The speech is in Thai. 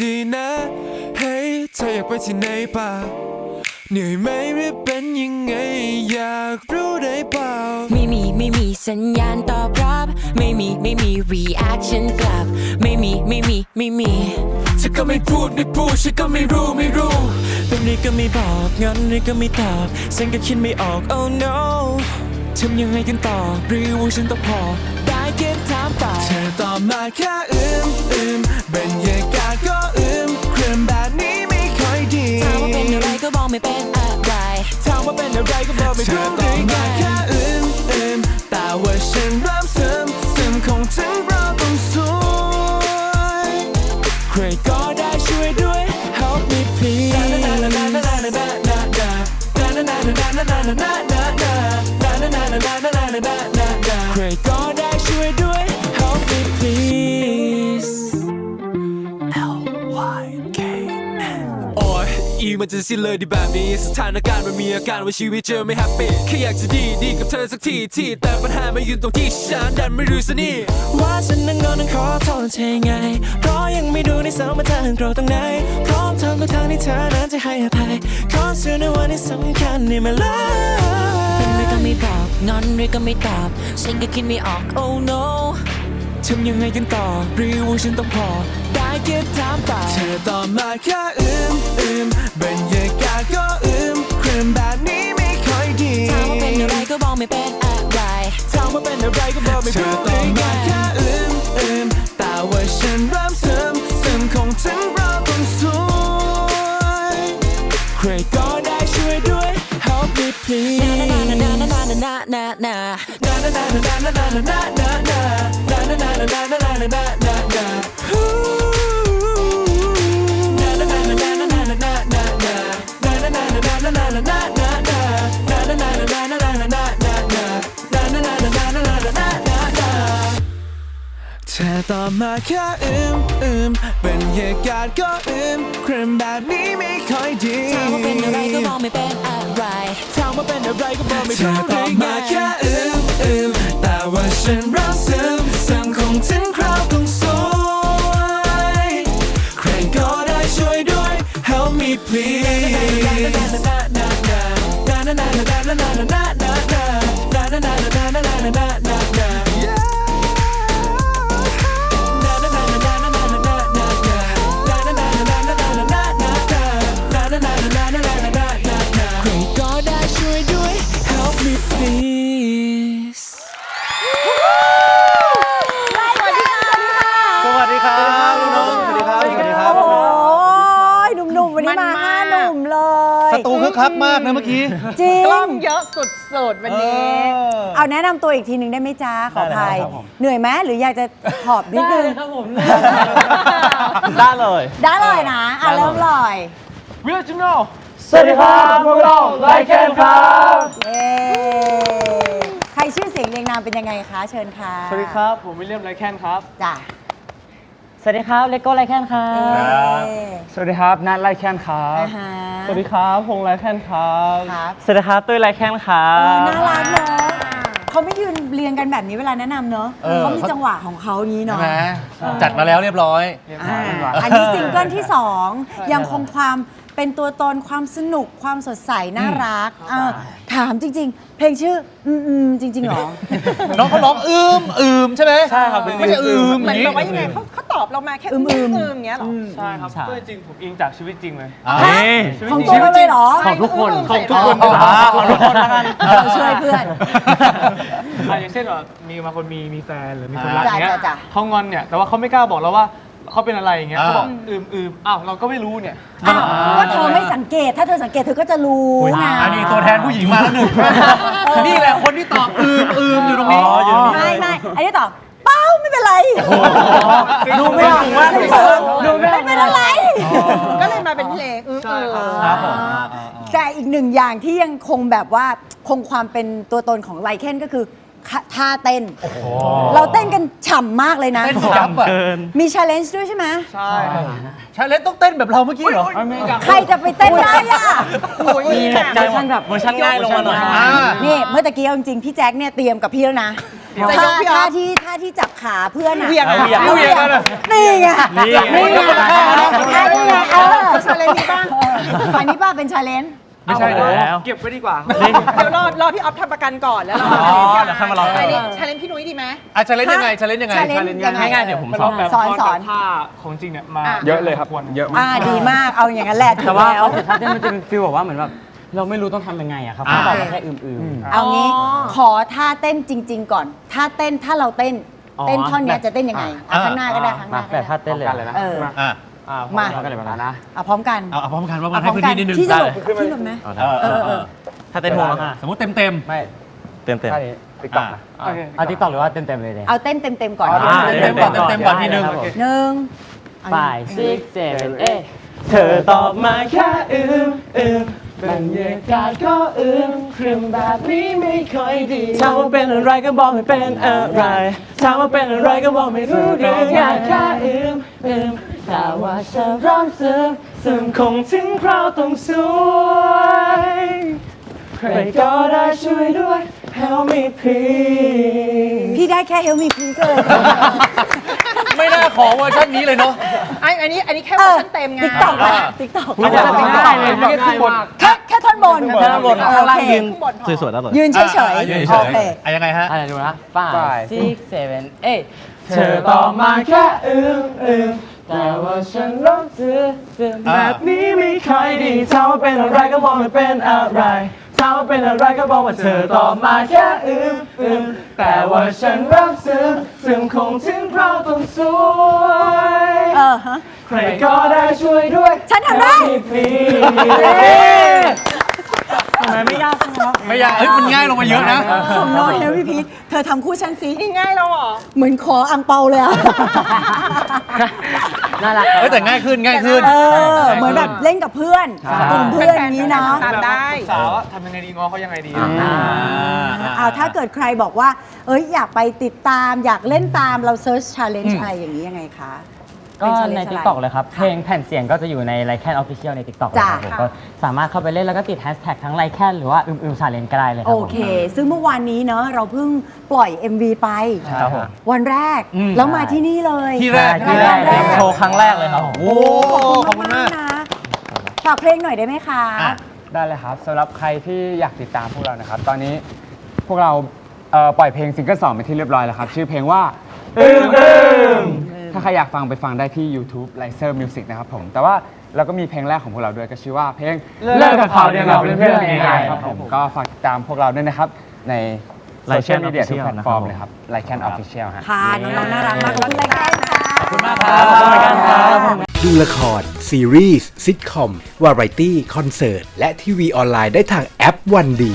ดีนะ เฮ้ยเธออยากไปที่ไหนเปล่าเหนื่อยไหมหรือเป็นยังไง อยากรู้ได้เปล่า ไม่มีไม่มีสัญญาณตอบรับ ไม่มีไม่มี reaction กลับ ไม่มีไม่มีไม่มีเธอก็ไม่พูดไม่พูดฉันก็ไม่รู้ไม่รู้แบบนี้ก็ไม่บอกงั้นนี่ก็ไม่ตอบฉันก็คิดไม่ออก oh no ทำยังไงกันต่อหรือว่าฉันต้องพอได้ แค่ถามไปเธอตอบมาแค่อืมอืมบรรยากาศก็อืมครื่องแบบนี้ไม่ค่อยดีถามว่าเป็นอะไรก็บอกไม่เป็นอะไรถามว่าเป็นอะไรก็บอกไม่เธอรู้ตอบมาแค่อืมอืมแต่ว่าฉันเริ่มซึมซึมคงถึงเราต้องสวยใครก็ได้ช่วยด้วย help me please ใครก็ได้ มันจะสิ้นเลยดีแบบนี้ สถานการณ์มันมีอาการว่าชีวิตเจอไม่แฮปปี้แค่อยากจะดีดีกับเธอสักทีที่ แต่ปัญหามาอยู่ตรงที่ฉันดันไม่รู้สนี่ ว่าฉันนั้นงอนนั้นขอโทษเธอไง เพราะยังไม่ดูในสมรรถนะเราตรงไหน พร้อมทำทุกทางที่เธอนั้นจะให้อภัย ขอเชื่อในวันที่สำคัญในมาลาเป็นอะไรก็ไม่บอกงอนอะไรก็ไม่ตอบฉันก็คิดไม่ออก oh no ทำยังไงกันต่อหรือว่าฉันต้องพอ ได้แค่ถามไปเธอตอบมาแค่อืมอืมบรรยากาศก็อืมเครื่องแบบนี้ไม่ค่อยดีถามว่าเป็นอะไรก็บอกไม่เป็นอะไรถามว่าเป็นอะไรก็บอกไม่เธอรู้ตอบมาแค่อืมอืมแต่ว่าฉันเริ่มซึมซึมคงถึงเราต้องสวยใครก็ได้ช่วยด้วย help me นา please นานานานานานานานาเธ แค่อืมอืมบรรยากาศก็อืมเครื่องแบบนี้ไม่ค่อยดีถามว่าเป็นอะไรก็บอกไม่เป็นอะไรถามว่าเป็นอะไรก็บอกไม่เธรู้อตอบมาแค่อืมอืมแต่ว่าฉันเริ่มซึมซึมคงถึงคราวต้องสวยใครก็ได้ช่วยด้วย help me please เลยสตูคึกคักมากนะเมื่อกี้จริงกล้องเยอะสุดๆวันนี้ เอาแนะนำตัวอีกทีหนึ่งได้ไหมจ้าขออภัยได้เลยครับผม เหนื่อยไหมหรืออยากจะหอบนิดนึงได้เลย ได้เลยนะอะเริ่มเลย วิลจิโนสวัสดีครับพวกเราไลแคนครับ เย้ใครชื่อเสียงเรียงนามเป็นยังไงคะ เชิญค่ะสวัสดีครับ ผมวิลเลียมไรแคนครับ จ้ะส วัสดีครับ เลโก้ไรแคนครัเอ๊บะสวัสดีครับนัทไรแคนครับอ่าฮะสวัสดีครับพงษ์ไรแคนครับครับ สวัสดีครับตุ้ยไรแคนครัเออบน่ารักเนาะเขาไม่ยืนเรียงกันแบบนี้เวลาแนะนำเนาะเออเขามีจังหวะของเขาอย่างนี้เนาะจัดมาแล้วเรียบร้อยอ่าอันนี้ซิงเกิลที่ 2 ยังคงความเป็นตัวตนความสนุกความสดใสน่ารักเออถามจริง ๆ เพลงชื่ออืมอืมจริงๆเหรอ น้องเขาร้องอืมอืมใช่ไหมใช่ครับไม่ใช่อืมเหมือนนี้แบบว่ายังไงเขาเขา ตอบเรามาแค่อือืมมอืมอืมอย่างเงี้ยเหรอ ใช่ครับตุ้ยจริงผมอิงจากชีวิตจริงเลยอ่าฮะของตัวเราเลยเหรอ ของทุกคนของทุกคน อ๋อของทุกคนแล้วกันเราช่วยเพื่อน อะอย่างเช่นแบบมีบางคนมีมีแฟนหรือมีคนรักจ้ะเงี้ยจ้ะจ้ะ เขางอนเนี่ยแต่ว่าเขาไม่กล้าบอกเราว่าเขาเป็นอะไรอย่างเงี้ยอ่า เขาบอกอืมอืมอ้าวเราก็ไม่รู้เนี่ย อ้าวก็เธอไม่สังเกต ถ้าเธอสังเกตเธอก็จะรู้ไงอันนี้ตัวแทนผู้หญิงมาแล้วหนึ่งนี่แหละคนที่ตอบอืมอืมอยู่ตรงนี้ อ๋ออยู่ตรงนี้ ไม่ไม่อันนี้ตอบเป้าไม่เป็นไรดูไม่ออกว่าดูไม่เป็นอะไร ก็เลยมาเป็นเพลงอืมอืมครับผมแต่อีกหนึ่งอย่างที่ยังคงแบบว่าคงความเป็นตัวตนของไลเคนก็คือค่ะท่าเต้น เราเต้นกันฉ่ำมากเลยนะ เต้นยับอะมีชาเลนจ์ด้วยใช่ไหม ใช่ครับชาเลนต้องเต้นแบบเราเมื่อกี้เหรอใครจะไปเต้นได้อะ มีแบบเวอร์ชันแบบเวอร์ชันง่ายลงมาหน่อย อ่า นี่ เมื่อตะกี้เอาจริงๆพี่แจ็คเนี่ยเตรียมกับพี่แล้วนะ จะยท่ากพี่อท่าอฟที่ท่าที่จับขาเพื่อนอะเหวี่ยงอะ เหวี่ยงเหวี่ยงกันอะนี่ไงนี่ไง นี่ไงนี่ไงเออชาเลนจ์นี้บ้างอันนี้ป้าเป็นชาเลนจ์ ไม่ใช่แล้ว เก็บไว้ดีกว่า เดี๋ยวรอรอพี่ออฟทำประกันก่อนแล้วเราอ๋อเดี๋ยวค่อยมาลองกันอันนี้ชาเลนจ์พี่นุ้ยดีไหม อะจะเล่นยังไงจะเล่นยังไง challenge ยังไง ง่ายๆเดี๋ยวผมมันสอต้อนงแบบ สอนสอน ท่าของจริงเนี่ยมาอะเยอะเลยครับ เยอะอ่าดีมากเอาอย่างนั้นแหละถูแต่กว่าแล้วคอนเซ็ปต์ท่าเต้นมันจะเป็นฟีลแบบว่าเหมือนแบบ เราไม่รู้ต้องทำยังไงอะครับอ่าเขาบอกมาแค่อืมเอางี้อ๋อ ขอท่าเต้นจริง ๆ ก่อน ท่าเต้นถ้าเราเต้นอ๋อเต้นท่อนเนี้ยจะเต้นยังไงอะ ข้างหน้าก็ได้ข้างๆหมาน้าก็แต่ได้ ท่าเต้นเลยเออ อะมา พร้อมกันเลยนะ เอาพร้อมกันเอาเอาพร้อมกันว่าเอามันให้พื้นที่นิดนึงที่จะหลบได้ที่หลบไหมเอาเออเออเออถ้าเต้นโฮมสมมติเต็มเต็ม ไม่เต็มเต็มติ๊กต็อกโอเค เอาติ๊กต็อกหรือว่าเต็มเต็มเลยเลยเอาเต้นเต็มๆก่อนอ่าเต็มๆก่อนเต็มๆก่อนทีนึง หนึ่ง five six seven eight เธอตอบมาแค่อืมอืม บรรยากาศก็อืมครึมแบบนี้ไม่ค่อยดีถามว่าเป็นอะไรก็บอกไม่เป็นอะไรถามว่าเป็นอะไรก็บอกไม่รู้เรื่องอยากแค่อืมอืมแต่ว่าฉันเริ่มซึมซึมคงถึงคราวต้องสวยใครก็ได้ช่วยด้วย help me please พี่ได้แค่เฮลมีพีเกินไม่น่าขอเวอร์ชันนี้เลยเนาะไอ้อันนี้อันนี้แค่เวอร์ชันเต็มไงติ๊กต็อกติ๊กต็อกไม่ได้ไม่ได้เลยไม่ได้ขึ้นบนแค่ แค่ท่อนบนแค่ท่อนบนโอเคสวยๆแล้วเหรอ ยืนเฉยอะยืนๆเฉโอยเคๆอะยังไงฮะอะไรดูนะ five six seven eight เธอตอบมาแค่อืมอืมแต่ว่าฉันร้องซื้อซื้อแบบนี้ไม่ค่อยดีถ้าว่าเป็นอะไรก็บอกมันเป็นอะไร ถ้าว่าเป็นอะไรก็บอกว่าเธอตอบมาแค่อืมอืมแต่ว่าฉันรับซื้อซึ่งคงถึงเราวต้องสวยเออฮะ ใครก็ได้ช่วยด้วยฉันทำได้ Help me please ทำไมไม่ยากจังวะไม่ยากเฮ้ยมันง่ายลงมาเยอะนะ ของน้อยเฮลมีพีเธอทำคู่ฉันสินี่ง่ายแล้วเหรอ เหมือนขออังเปาเลยอะ น่ารักเฮ้ยแต่ง่ายขึ้นง่ายขึ้น เออ เหมือนแบบเล่นกับเพื่อนใช่ กลุ่มเพื่อนอย่างนี้เนาะ ตามได้ สาวอะทำยังไงดีง้อเขายังไงดีเอาถ้าเกิดใครบอกว่า เอ้ยอยากไปติดตามอยากเล่นตามเราเซิร์ชชาเลนจ์อะไรอย่างนี้ยังไงคะ ก็เป็ใน challenge ะไร TikTok เลยครับ เพลงแผ่นเสียงก็จะอยู่ในไลแคนออฟฟิเชียลใน TikTok เลยครับผมจ้ะก็สามารถเข้าไปเล่นแล้วก็ติดแฮชแท็กทั้งไลแคนหรือว่า อืมอืมชาเลนก็ได้เลยครัโอบผม เค ซึ่งเมื่อวานนี้เนอะเราเพิ่งปล่อย MV ไป ครับผม วันแรกอืม แล้วมาที่นี่เลยที่แรกที่แรกเพลงโชว์ครั้งแรกเลยครับผม โอ้ขอบคุณมากนะฝากเพลงหน่อยได้ไหมคะ อะ ได้เลยครับสำหรับใครที่อยากติดตามพวกเรานะครับ ตอนนี้พวกเราเอ่อปล่อยเพลงซิงเกิลสองไปที่เรียบร้อยแล้วครับ ชื่อเพลงว่า อืมอืม ถ้าใครอยากฟังไปฟังได้ที่ YouTube l i c e r Music นะครับผม แต่ว่าเราก็มีเพลงแรกของพวกเราด้วยก็ชื่อว่าเพลงเลิกกับเขาเดี๋ยวเราเป็นเพื่อนกันง่ายๆครับผม ก็ฝากติดตามพวกเราด้วยนะครับ ในโซเชียลมีเดียทุกแพลตฟอร์มเลยครับ l i c e n Official ฮะค่ะน้องๆน่ารักมากแล้วรายการค่ะขอบคุณมากครับดูละคร ซีรีส์ซิทคอม วาไรตี้ คอนเสิร์ต และทีวีออนไลน์ได้ทางแอปวันดี